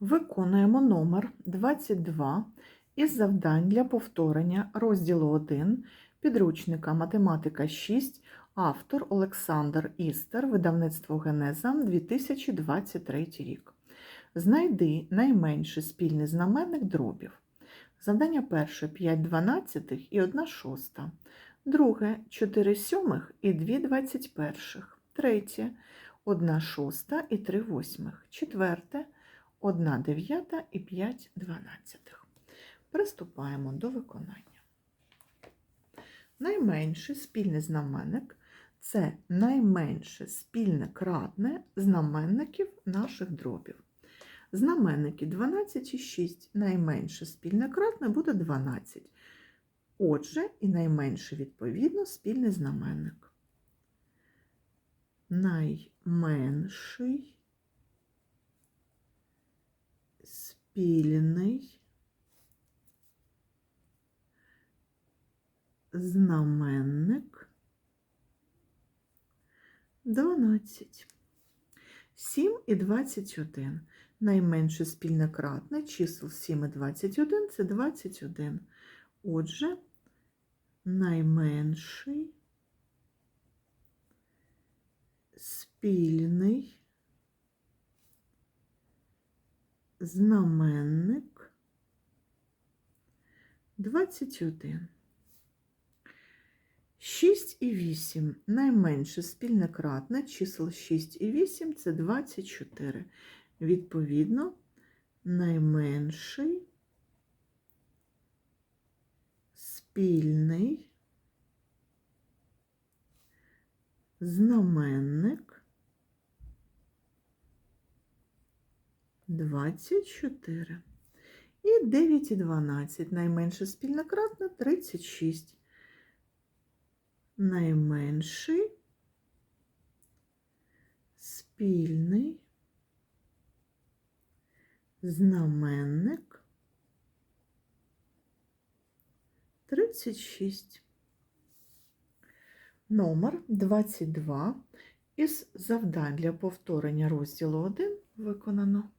Виконуємо номер 22 із завдань для повторення розділу 1 підручника Математика 6, автор Олександр Істер, видавництво Генеза 2023 рік. Знайди найменший спільний знаменник дробів. Завдання перше 5 дванадцятих і 1 шоста. Друге 4 сьомих і 2 двадцять перших. Третє 1 шоста і 3 восьмих. Четверте 1 дев'ята і 5 дванадцятих. Приступаємо до виконання. Найменший спільний знаменник це найменше спільне кратне знаменників наших дробів. Знаменники 12 і 6. Найменше спільне кратне буде 12. Отже, і найменше відповідно спільний знаменник. Найменший спільний знаменник 12. 7 і 21. Найменше спільне кратне чисел 7 і 21 це 21. Отже, найменший спільний знаменник 21. 6 і 8 найменше спільне кратне чисел 6 і 8 це 24. Відповідно, найменший спільний знаменник 24. І 9 і 12 найменше спільне кратне 36 найменший спільний знаменник 36. Номер 22 із завдань для повторення розділу 1 виконано.